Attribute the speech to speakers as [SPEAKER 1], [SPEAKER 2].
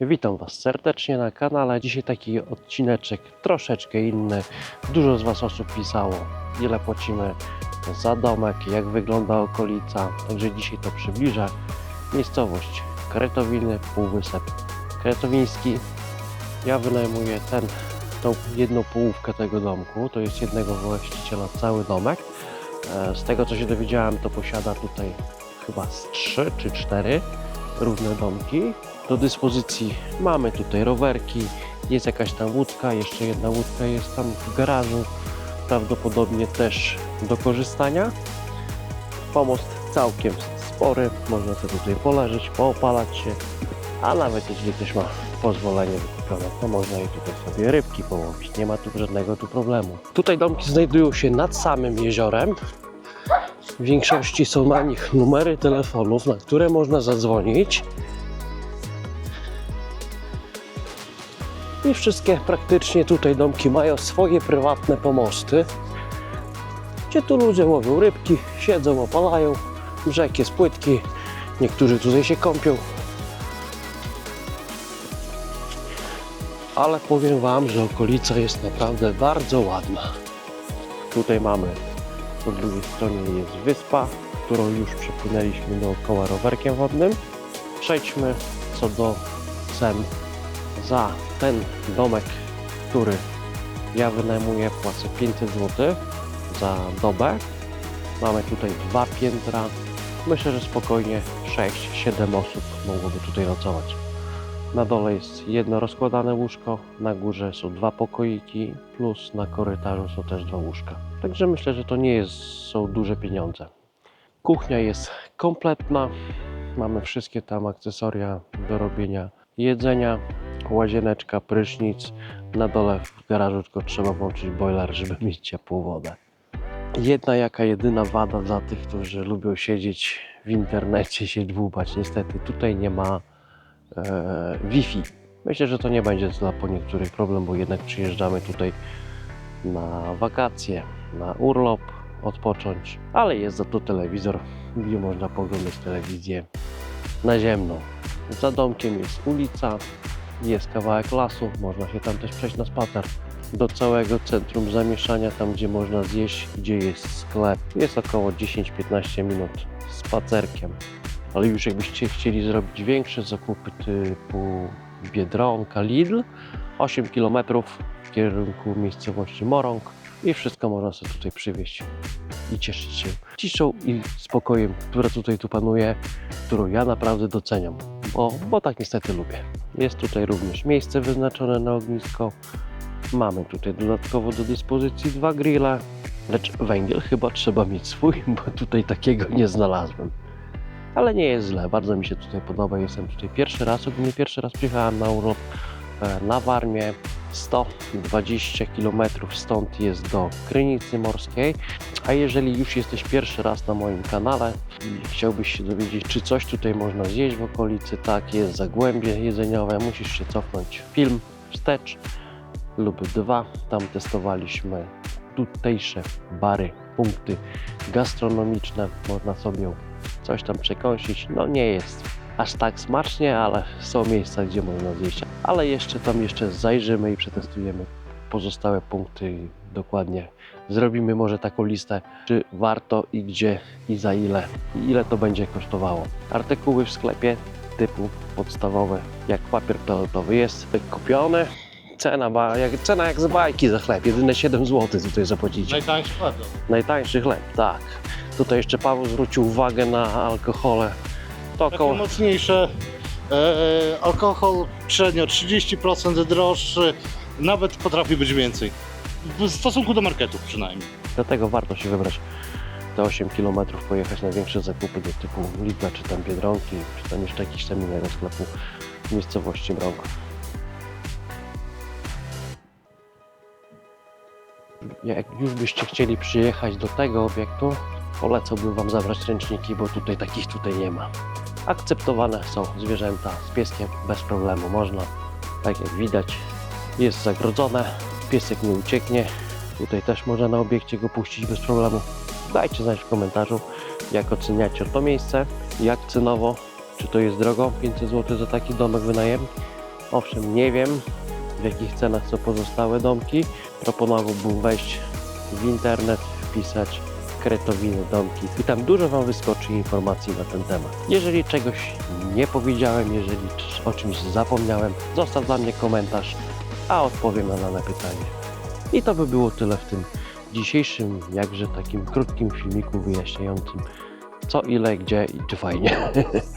[SPEAKER 1] Witam Was serdecznie na kanale. Dzisiaj taki odcineczek troszeczkę inny. Dużo z Was osób pisało, ile płacimy za domek, jak wygląda okolica. Także dzisiaj to przybliżę. Miejscowość Kretowiny, Półwysep Kretowiński. Ja wynajmuję ten, tą jedną połówkę tego domku. To jest jednego właściciela cały domek. E, Z tego co się dowiedziałem, to posiada tutaj chyba z 3 czy 4 równe domki. Do dyspozycji mamy tutaj rowerki, jest jakaś tam łódka, jeszcze jedna łódka jest tam w garażu, prawdopodobnie też do korzystania. Pomost całkiem spory, można sobie tutaj poleżeć, poopalać się, a nawet jeśli ktoś ma pozwolenie wykupione, to można i tutaj sobie rybki połowić, nie ma tu żadnego tu problemu. Tutaj domki znajdują się nad samym jeziorem, w większości są na nich numery telefonów, na które można zadzwonić. I wszystkie praktycznie tutaj domki mają swoje prywatne pomosty, gdzie tu ludzie łowią rybki, siedzą, opalają. Brzeg jest płytki, niektórzy tutaj się kąpią. Ale powiem Wam, że okolica jest naprawdę bardzo ładna. Tutaj mamy po drugiej stronie jest wyspa, którą już przepłynęliśmy dookoła rowerkiem wodnym. Przejdźmy co do cen za ten domek, który ja wynajmuję, płacę 500 zł za dobę. Mamy tutaj dwa piętra. Myślę, że spokojnie 6-7 osób mogłoby tutaj nocować. Na dole jest jedno rozkładane łóżko, na górze są dwa pokoiki, plus na korytarzu są też dwa łóżka. Także myślę, że to nie jest, są duże pieniądze. Kuchnia jest kompletna. Mamy wszystkie tam akcesoria do robienia jedzenia, łazieneczka, prysznic. Na dole w garażu tylko trzeba włączyć boiler, żeby mieć ciepłą wodę. Jedna jaka jedyna wada dla tych, którzy lubią siedzieć w internecie, się dłubać. Niestety tutaj nie ma e, Wi-Fi. Myślę, że to nie będzie dla po niektórych problem, bo jednak przyjeżdżamy tutaj na wakacje, na urlop, odpocząć, ale jest za to telewizor, gdzie można poglądać telewizję naziemną. Za domkiem jest ulica, jest kawałek lasu, można się tam też przejść na spacer. Do całego centrum zamieszania, tam gdzie można zjeść, gdzie jest sklep, jest około 10-15 minut spacerkiem. Ale już jakbyście chcieli zrobić większe zakupy typu Biedronka, Lidl, 8 km w kierunku miejscowości Morąg i wszystko można sobie tutaj przywieźć i cieszyć się ciszą i spokojem, która tutaj tu panuje, którą ja naprawdę doceniam, bo, bo tak niestety lubię. Jest tutaj również miejsce wyznaczone na ognisko. Mamy tutaj dodatkowo do dyspozycji dwa grille, lecz węgiel chyba trzeba mieć swój, bo tutaj takiego nie znalazłem. Ale nie jest źle, bardzo mi się tutaj podoba. Jestem tutaj pierwszy raz, ogólnie pierwszy raz przyjechałem na urlop e, na Warmię. 120 km stąd jest do Krynicy Morskiej. A jeżeli już jesteś pierwszy raz na moim kanale i chciałbyś się dowiedzieć, czy coś tutaj można zjeść w okolicy, tak, jest zagłębie jedzeniowe, musisz się cofnąć film wstecz lub dwa. Tam testowaliśmy tutejsze bary, punkty gastronomiczne. Można sobie coś tam przekąsić. No nie jest aż tak smacznie, ale są miejsca, gdzie można zjeść. Ale jeszcze tam jeszcze zajrzymy i przetestujemy pozostałe punkty i dokładnie zrobimy może taką listę, czy warto i gdzie i za ile i ile to będzie kosztowało. Artykuły w sklepie typu podstawowe, jak papier toaletowy jest kupiony. Cena, ba, jak, cena jak z bajki za chleb, jedyne 7 zł tutaj zapłacicie.
[SPEAKER 2] Najtańszy chleb.
[SPEAKER 1] Najtańszy chleb, tak. Tutaj jeszcze Paweł zwrócił uwagę na alkohole. To
[SPEAKER 2] Takie
[SPEAKER 1] około
[SPEAKER 2] mocniejsze. E, alkohol średnio 30% droższy, nawet potrafi być więcej. W stosunku do marketów przynajmniej.
[SPEAKER 1] Dlatego warto się wybrać te 8 km, pojechać na większe zakupy do typu Lidla, czy tam Biedronki, czy tam jeszcze jakiś tam innego sklepu w miejscowości Mrąg. Jak już byście chcieli przyjechać do tego obiektu, polecałbym Wam zabrać ręczniki, bo tutaj takich tutaj nie ma. Akceptowane są zwierzęta z pieskiem bez problemu, można. Tak jak widać, jest zagrodzone, piesek nie ucieknie, Tutaj też można na obiekcie go puścić bez problemu. Dajcie znać w komentarzu, jak oceniacie to miejsce, jak cenowo, czy to jest drogo, 500 zł za taki domek wynajem, Owszem, nie wiem w jakich cenach są pozostałe domki. Proponowałbym wejść w internet, wpisać Kretowiny domki i tam dużo Wam wyskoczy informacji na ten temat. Jeżeli czegoś nie powiedziałem, jeżeli o czymś zapomniałem, zostaw dla mnie komentarz, a odpowiem na dane pytanie. I to by było tyle w tym dzisiejszym, jakże takim krótkim filmiku wyjaśniającym co, ile, gdzie i czy fajnie.